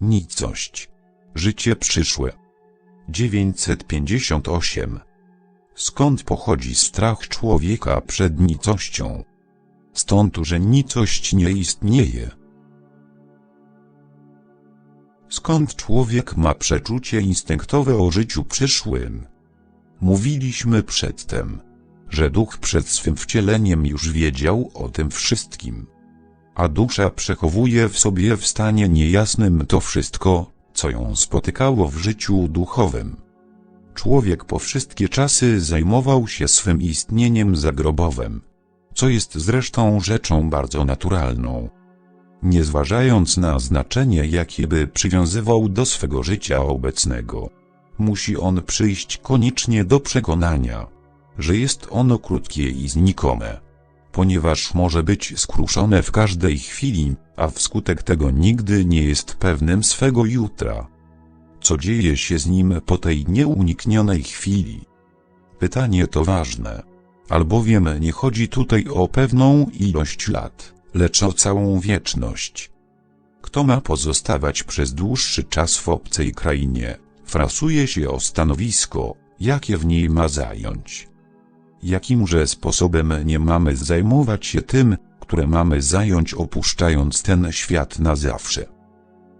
Nicość. Życie przyszłe. 958. Skąd pochodzi strach człowieka przed nicością? Stąd, że nicość nie istnieje. Skąd człowiek ma przeczucie instynktowe o życiu przyszłym? Mówiliśmy przedtem, że duch przed swym wcieleniem już wiedział o tym wszystkim. A dusza przechowuje w sobie w stanie niejasnym to wszystko, co ją spotykało w życiu duchowym. Człowiek po wszystkie czasy zajmował się swym istnieniem zagrobowym, co jest zresztą rzeczą bardzo naturalną. Nie zważając na znaczenie, jakie by przywiązywał do swego życia obecnego, musi on przyjść koniecznie do przekonania, że jest ono krótkie i znikome, ponieważ może być skruszone w każdej chwili, a wskutek tego nigdy nie jest pewnym swego jutra. Co dzieje się z nim po tej nieuniknionej chwili? Pytanie to ważne, albowiem nie chodzi tutaj o pewną ilość lat, lecz o całą wieczność. Kto ma pozostawać przez dłuższy czas w obcej krainie, frasuje się o stanowisko, jakie w niej ma zająć. Jakimże sposobem nie mamy zajmować się tym, które mamy zająć opuszczając ten świat na zawsze.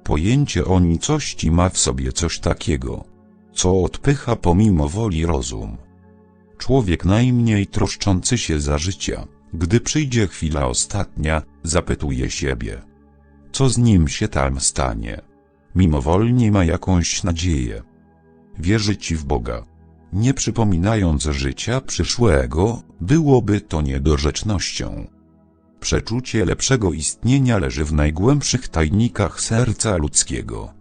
Pojęcie o nicości ma w sobie coś takiego, co odpycha pomimo woli rozum. Człowiek najmniej troszczący się za życia, gdy przyjdzie chwila ostatnia, zapytuje siebie, co z nim się tam stanie. Mimowolnie ma jakąś nadzieję. Wierzy ci w Boga. Nie przypominając życia przyszłego, byłoby to niedorzecznością. Przeczucie lepszego istnienia leży w najgłębszych tajnikach serca ludzkiego.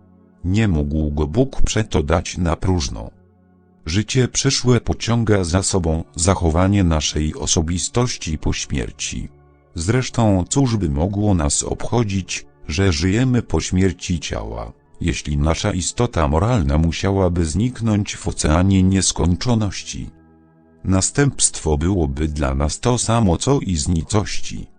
Nie mógł go Bóg przeto dać na próżno. Życie przyszłe pociąga za sobą zachowanie naszej osobistości po śmierci. Zresztą cóż by mogło nas obchodzić, że żyjemy po śmierci ciała, jeśli nasza istota moralna musiałaby zniknąć w oceanie nieskończoności. Następstwo byłoby dla nas to samo co i z nicości.